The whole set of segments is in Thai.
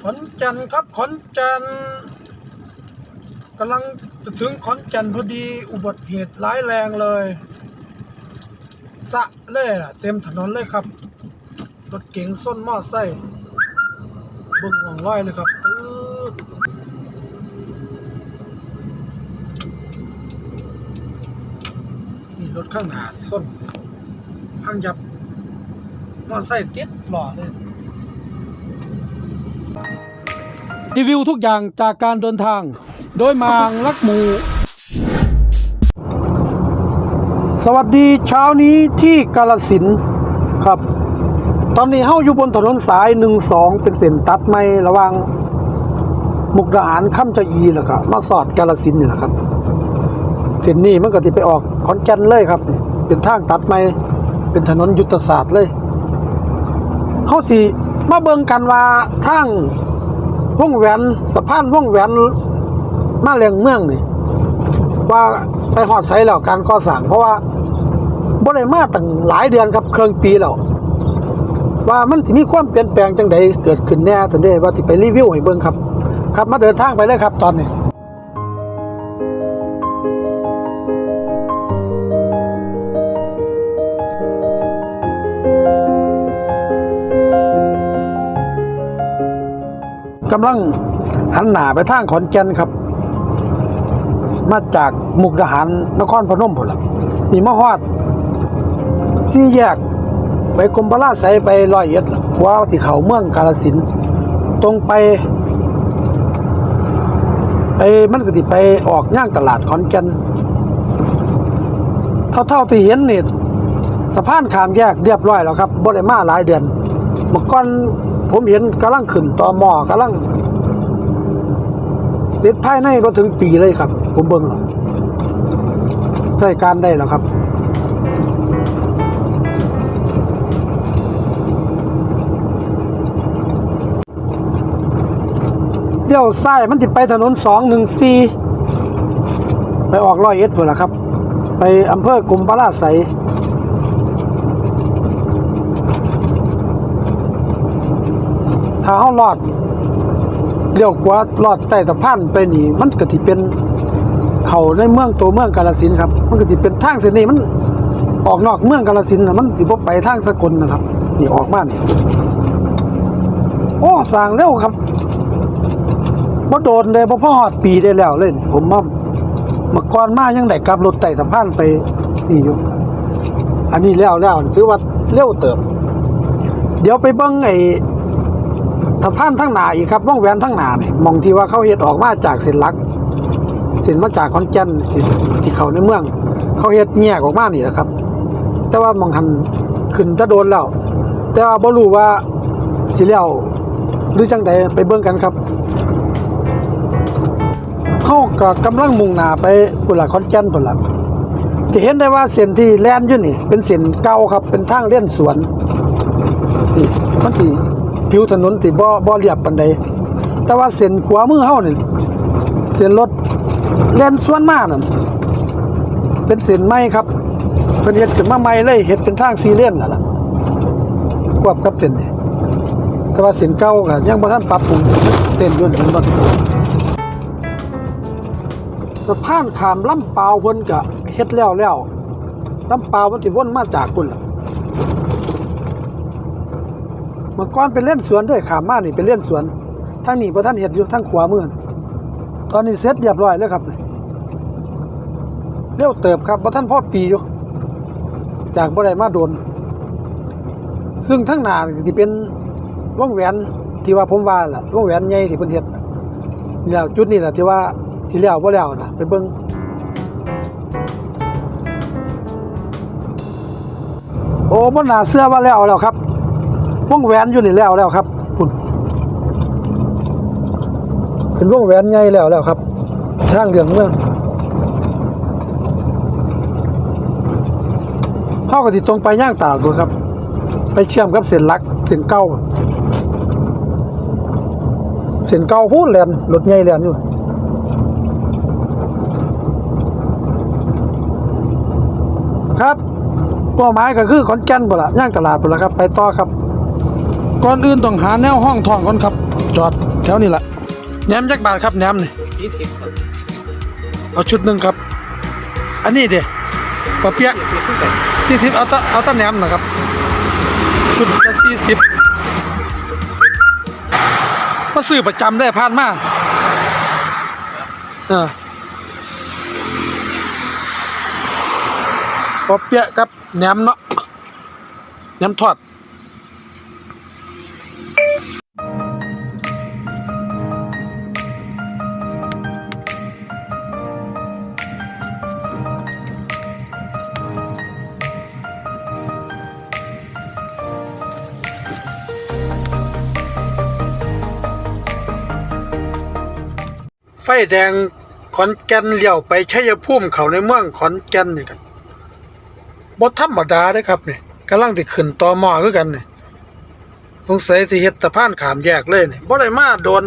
ขอนแก่นครับขอนแก่นกำลังจะถึงขอนแก่นพอดีอุบัติเหตุร้ายแรงเลยสะเลยอะเต็มถนนเลยครับ รถเก๋งส้นมอไซค์เบึงหวังร้อยเลยครับนี่รถข้างหน้าส้นพังยับมอไซค์ติดหล่อเลย รีวิวทุกอย่างจากการเดินทาง โดยมางลักหมู สวัสดีเช้านี้ที่กาลสินครับ ตอนนี้เฮาอยู่บนถนนสาย 12 เป็นเส้นตัดไม่ระว่างมุกดาหารค่ำจะอีแล้วก็มาสอดกาลสินนี่แหละครับเส้นนี้มันก็สิไปออกขอนแก่นเลยครับนี่เป็นทางตัดไม่เป็นถนนยุทธศาสตร์เลยเฮาสิ มาเบิ่งกันว่าทางวงแหวนสะพานวงแหวนมาเลียงเมืองนี่ว่าไปหอดไซแล้วการก่อสร้างเพราะว่าบ่ได้มาตั้งหลายเดือนครับเครื่องปีแล้วว่ามันสิมีความเปลี่ยนแปลงจังใดเกิดขึ้นแน่ทันทีว่าสิไปรีวิวให้เบิ่งครับ ครับมาเดินทางไปเลยครับตอนนี้ กำลังหันหน้าไปทางขอนแก่นครับ มาจากมุกดาหารนครพนมพุ่นล่ะนี่มาฮอดสี่แยกไปกรมพระราชไสไปรอยเอ็ดว่าที่เขาเมืองกาฬสินตรงไปไปมันก็สิไปออกย่างตลาดขอนแก่นเท่าๆที่เห็นนี่สะพานขามแยกเรียบร้อยแล้วครับบ่ได้มาหลายเดือนเมื่อก่อน ผมเห็นกำลังขึ้นต่อหมอกำลังเสร็จภายในบ่ถึงปีเลยครับ ผมเบิ่งแล้วใช้การได้แล้วครับเลี้ยวซ้ายมันสิไปถนน214ไปออกร้อยเอ็ดพุ่นล่ะครับ ไปอำเภอกรมปราศัย ถ้าเฮารอดเลี้ยวขวาลอดใต้สะพานไปนี่ มันก็สิเป็นเข้าในเมืองตัวเมืองกาฬสินธุ์ครับ มันก็สิเป็นทางเส้นนี้มันออกนอกเมืองกาฬสินธุ์น่ะมันสิบ่ไปทางสกลนะครับ นี่ออกมานี่โอ้สร้างเร็วครับบ่โดนเลยบ่พ่อฮอดปีได้แล้วเลยนี่ผมว่าเมื่อก่อนมายังได้กลับรถใต้สะพานไปนี่อยู่ อันนี้แล้วแล้วถือว่าเร็วเติบ เดี๋ยวไปเบิ่งไอ้ สะพานทั้งหนาอีกครับวงแหวนทั้งหนาเนี่ยมองที่ว่าเขาเฮ็ดออกมาจากเส้นลักเส้นมาจากขอนแก่นเส้นที่เขาในเมือง เขาเฮ็ดแยกออกมานี่แหละครับ แต่ว่ามองหันขึ้นจะโดนแล้ว แต่ว่าบ่รู้ว่าสิแล้วหรือจังใดไปเบิ่งกันครับเฮาก็กำลังมุ่งหน้าไปพุ่นละขอนแก่นพุ่นละจะเห็นได้ว่าเส้นที่แล่นอยู่นี่ เป็นเส้นเก่าครับเป็นทางเลี่ยนสวนนี่มันสิ ผิวถนนที่บ่บ่เรียบปานใดแต่ว่าเส้นขวามือเฮานี่เส้นรถแล่นสวนมานั่นเป็นเส้นใหม่ครับเพิ่นเฮ็ดขึ้นมาใหม่เลยเฮ็ดเป็นทางสี่เลนนั่นล่ะควบกับเส้นนี่แต่ว่าเส้นเก่าก็ยังบ่ทันปรับปรุงเต้นอยู่เห็นบ่สะพานข้ามลำปาวเพิ่นก็เฮ็ดแล้วแล้วลำปาวมันสิวนมาจากพุ่นล่ะ เมื่อก่อนเป็นเล่นสวนด้วยขามมานี่เป็นเล่นสวนทางนี้พระท่านเห็ดอยู่ทางขวามือนตอนนี้เสร็จเรียบร้อยแล้วครับนี่เร็วเติบครับพระท่านพ่อปีอยู่จากบ่ได้มาโดน ซึ่งทั้งหนาที่เป็นวงแหวนที่ว่าผมว่าล่ะวงแหวนใหญ่ที่เพิ่นเฮ็ดนี่แล้วจุดนี้ล่ะที่ว่าสิแล้วบ่แล้วน่ะไปเบิ่งโอ้บ่น่าเชื่อว่าแล้วแล้วครับ วงแหวนอยู่นี่แล้วแล้วครับคุณเป็นวงแหวนใหญ่แล้วแล้วครับ ทางเดืองเมืองเฮาก็สิตรงไปย่างตลาดพุ่นครับ ไปเชื่อมกับเส้นลักเส้นเก่าเส้นเก่าพูดแลนรถใหญ่แลนอยู่ครับเป้าหมายก็คือขอนแก่นพุ่ละย่างตลาดพุ่ละครับ ไปต่อครับ ก่อนอื่นต้องหาแนวห้องท่องก่อนครับ จอดแถวนี้แหละแหนมจักบาทครับแหนมนี่ยี่สิบครับเอาชุดหนึ่งครับ อันนี้เด้ปะเปียะยี่สิบขึ้นไปสี่สิบเอาตะเอาตะแหนมนะครับ ชุดละสี่สิบมาซื้อประจำได้ผ่านมาเออปะเปียะกับแหนมเนาะแหนมทอด ฟแดงขอนแก่นเลี้ยวไปชัยภูมิเขาในเมืองขอนแก่นนี่ครับบ่ธรรมดาเด้ครับนี่กำลังสิขึ้นต่อหม้อคือกันนี่สงสัยสิเฮ็ดสะพานขามแยกเลยนี่บ่ได้มาโดน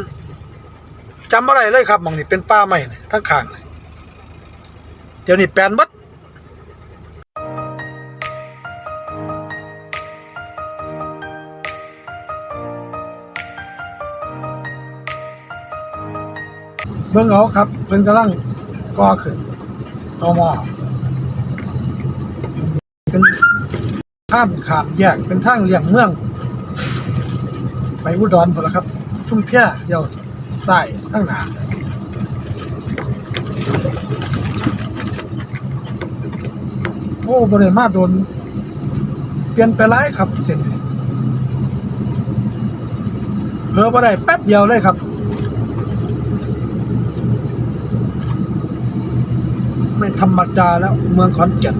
จำบ่ได้เลยครับหม่องนี้เป็นป่าใหม้นี่ทั้งข้างนี่เดี๋ยวนี้แปลนบัด เบิ่งเอาครับเพิ่นกำลังก่อขึ้นตอมอเป็นทางขามแยกเป็นทางเลี่ยงเมือง ไปอุดรพุ่นละครับ ชุ่มเพียเดียวใส่ข้างหน้าโอ้บริมาโดน เปลี่ยนไปหลายครับเส้นนี้เพิ่บ่ได้แป๊บเดียวเลยครับ ไม่ ธรรมดาแล้วเมืองขอนแก่น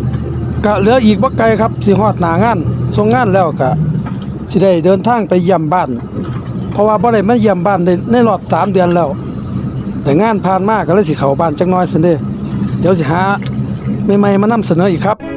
ก็เหลืออีกบ่ไกลครับสิฮอดหน้างานส่งงานแล้วก็สิได้เดินทางไปเยี่ยมบ้าน เพราะว่าบ่ได้มาเยี่ยมบ้านในในรอบสามเดือนแล้ว แต่งานผ่านมาก็เลยสิเข้าบ้านจักหน้อยซั่นเด้เดี๋ยวสิหาใหม่ๆมานำเสนออีกครับ